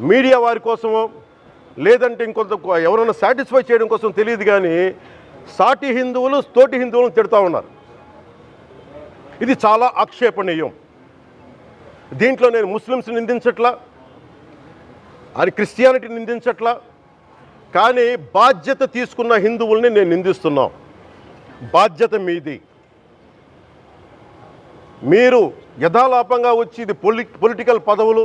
Media వారి కోసమో లేదంటే ఇంకొంత ఎవరైనా సాటిస్ఫై చేయడం కోసం తెలియదు కానీ సాటి హిందువులు తోటి హిందువులను తిడతా ఉన్నారు. ఇది చాలా ఆక్షేపణీయం. దీంట్లో నేను ముస్లిమ్స్ నిందించట్లా అది క్రిస్టియానిటీ నిందించట్లా కానీ బాధ్యత తీసుకున్న హిందువుల్ని నేను నిందిస్తున్నాం. బాధ్యత మీది. మీరు యథాలాపంగా వచ్చి ఇది పొలి పొలిటికల్ పదవులు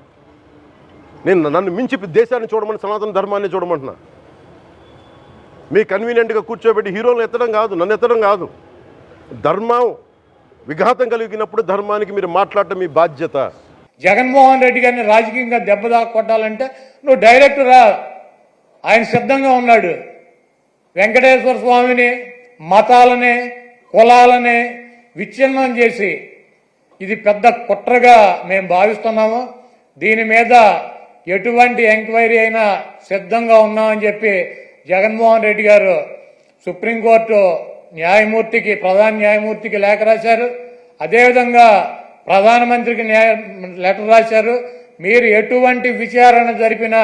నేను నన్ను మించి దేశాన్ని చూడమని సనాతన ధర్మాన్ని చూడమంటున్నా. మీ కన్వీనియంట్గా కూర్చోబెట్టి హీరోలను ఎత్తడం కాదు నన్ను ఎత్తడం కాదు. ధర్మం విఘాతం కలిగినప్పుడు ధర్మానికి మీరు మాట్లాడటం మీ బాధ్యత. జగన్మోహన్ రెడ్డి గారిని రాజకీయంగా దెబ్బదా కొట్టాలంటే నువ్వు డైరెక్ట్ రా. ఆయన సిద్ధంగా ఉన్నాడు. వెంకటేశ్వర స్వామిని మతాలని కులాలని విచ్ఛిన్నం చేసి ఇది పెద్ద కుట్రగా మేము భావిస్తున్నాము. దీని మీద ఎటువంటి ఎంక్వైరీ అయినా సిద్ధంగా ఉన్నామని చెప్పి జగన్మోహన్ రెడ్డి గారు సుప్రీంకోర్టు న్యాయమూర్తికి ప్రధాన న్యాయమూర్తికి లేఖ రాశారు. అదేవిధంగా ప్రధానమంత్రికి న్యాయ లెటర్ రాశారు. మీరు ఎటువంటి విచారణ జరిపిన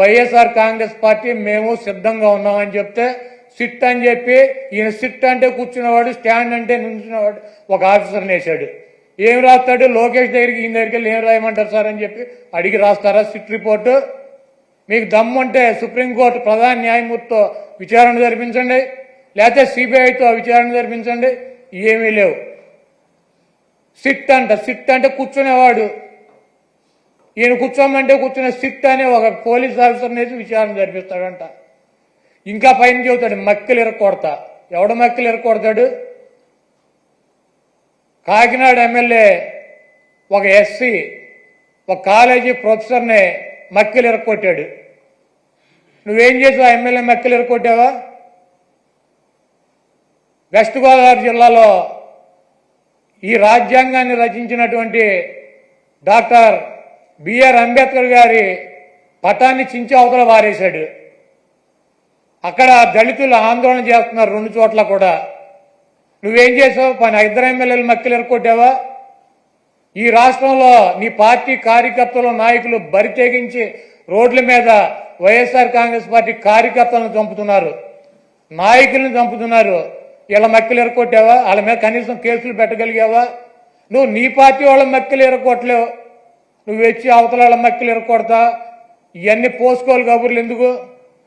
వైఎస్ఆర్ కాంగ్రెస్ పార్టీ మేము సిద్ధంగా ఉన్నామని చెప్తే సిట్ అని చెప్పి ఈయన సిట్ అంటే కూర్చున్నవాడు స్టాండ్ అంటే నుంచున్నవాడు ఒక ఆఫీసర్ని వేశాడు. ఏం రాస్తాడు? లోకేష్ దగ్గరికి ఈయన దగ్గరికి వెళ్ళి ఏం రాయమంటారు సార్ అని చెప్పి అడిగి రాస్తారా సిట్ రిపోర్టు? మీకు దమ్ము ఉంటే సుప్రీంకోర్టు ప్రధాన న్యాయమూర్తితో విచారణ జరిపించండి. లేకపోతే సిబిఐతో విచారణ జరిపించండి. ఏమీ లేవు. సిట్ అంట సిట్ అంటే కూర్చునేవాడు. ఈయన కూర్చోమంటే కూర్చునే సిట్ అనే ఒక పోలీస్ ఆఫీసర్ అనేసి విచారణ జరిపిస్తాడంట. ఇంకా పైన చెబుతాడు మక్కలు ఇరక్కొడతా ఎవడ మక్కలు ఇరక్కొడతాడు కాకినాడ ఎమ్మెల్యే ఒక ఎస్సీ ఒక కాలేజీ ప్రొఫెసర్ని మక్కిలు ఎరక్కొట్టాడు నువ్వేం చేసావు? ఆ ఎమ్మెల్యే మక్కిలు ఎరక్కొట్టావా వెస్ట్ గోదావరి జిల్లాలో ఈ రాజ్యాంగాన్ని రచించినటువంటి డాక్టర్ బిఆర్ అంబేద్కర్ గారి పటాన్ని చించి అవతల వారేశాడు. అక్కడ దళితులు ఆందోళన చేస్తున్నారు రెండు చోట్ల కూడా. నువ్వేం చేసావు? పని ఇద్దరు ఎమ్మెల్యేలు మక్కలు ఎరకొట్టావా ఈ రాష్ట్రంలో నీ పార్టీ కార్యకర్తలు నాయకులు బరి తెగించి రోడ్ల మీద వైఎస్ఆర్ కాంగ్రెస్ పార్టీ కార్యకర్తలను చంపుతున్నారు. నాయకులను చంపుతున్నారు. ఇలా మక్కలు ఎరకొట్టావా వాళ్ళ మీద కనీసం కేసులు పెట్టగలిగావా? నువ్వు నీ పార్టీ వాళ్ళ మక్కలు ఎరకొట్టలేవు నువ్వు వచ్చి అవతల వాళ్ళ మక్కలు ఎరకొడతా ఇవన్నీ పోసుకోవాలి కబుర్లు ఎందుకు?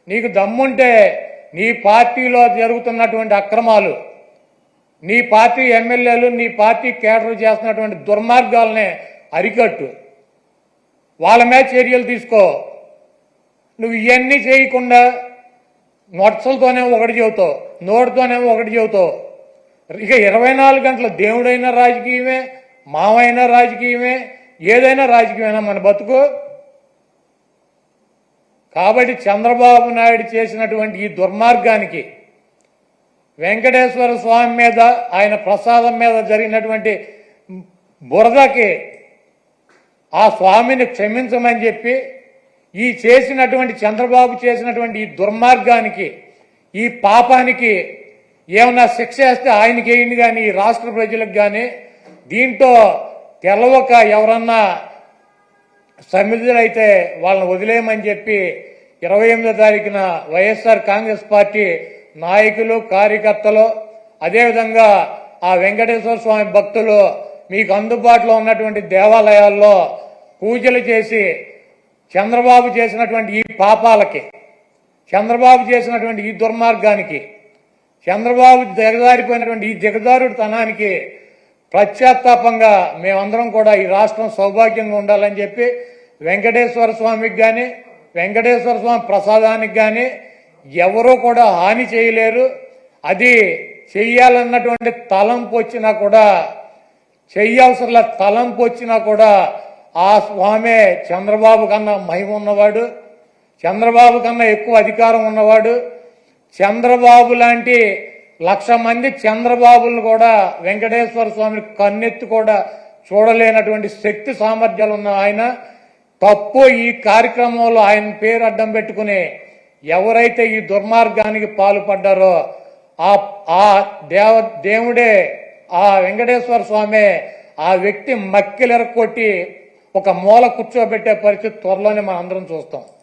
నీకు దమ్ముంటే నీ పార్టీలో జరుగుతున్నటువంటి అక్రమాలు నీ పార్టీ ఎమ్మెల్యేలు నీ పార్టీ కేడర్ చేస్తున్నటువంటి దుర్మార్గాలనే అరికట్టు. వాళ్ళ మీద చర్యలు తీసుకో. నువ్వు ఇవన్నీ చేయకుండా నొట్సలతోనేమో ఒకటి చెబుతావు నోటితోనేమో ఒకటి చెబుతావు. ఇక ఇరవై నాలుగు గంటల దేవుడైనా రాజకీయమే మామైనా రాజకీయమే ఏదైనా రాజకీయమైనా మన బతుకు. కాబట్టి చంద్రబాబు నాయుడు చేసినటువంటి ఈ దుర్మార్గానికి వెంకటేశ్వర స్వామి మీద ఆయన ప్రసాదం మీద జరిగినటువంటి బురదకి ఆ స్వామిని క్షమించమని చెప్పి ఈ చేసినటువంటి చంద్రబాబు చేసినటువంటి ఈ దుర్మార్గానికి ఈ పాపానికి ఏమన్నా శిక్ష వేస్తే ఆయనకి వేయండి కానీ ఈ రాష్ట్ర ప్రజలకు కానీ దీంతో తెలవక ఎవరన్నా సమిధులైతే వాళ్ళని వదిలేయమని చెప్పి ఇరవై ఎనిమిదో తారీఖున వైఎస్ఆర్ కాంగ్రెస్ పార్టీ నాయకులు కార్యకర్తలు అదేవిధంగా ఆ వెంకటేశ్వర స్వామి భక్తులు మీకు అందుబాటులో ఉన్నటువంటి దేవాలయాల్లో పూజలు చేసి చంద్రబాబు చేసినటువంటి ఈ పాపాలకి చంద్రబాబు చేసినటువంటి ఈ దుర్మార్గానికి చంద్రబాబు దిగజారిపోయినటువంటి ఈ దిగజారుడు తనానికి ప్రత్యాత్తాపంగా మేమందరం కూడా ఈ రాష్ట్రం సౌభాగ్యంగా ఉండాలని చెప్పి వెంకటేశ్వర స్వామికి కానీ వెంకటేశ్వర స్వామి ప్రసాదానికి కానీ ఎవరూ కూడా హాని చేయలేరు. అది చెయ్యాలన్నటువంటి తలంపు వచ్చినా కూడా చెయ్యాల్సిన తలంపు వచ్చినా కూడా ఆ స్వామే చంద్రబాబు కన్నా మహిమ ఉన్నవాడు చంద్రబాబు కన్నా ఎక్కువ అధికారం ఉన్నవాడు. చంద్రబాబు లాంటి లక్ష మంది చంద్రబాబులను కూడా వెంకటేశ్వర స్వామిని కన్నెత్తి కూడా చూడలేనటువంటి శక్తి సామర్థ్యాలు ఉన్న ఆయన. తప్పు ఈ కార్యక్రమంలో ఆయన పేరు అడ్డం పెట్టుకుని ఎవరైతే ఈ దుర్మార్గానికి పాల్పడ్డారో ఆ ఆ దేవ దేవుడే ఆ వెంకటేశ్వర స్వామి ఆ వ్యక్తి మక్కిలెరకొట్టి ఒక మూల కూర్చోబెట్టే పరిస్థితి త్వరలోనే మనం అందరం చూస్తాం.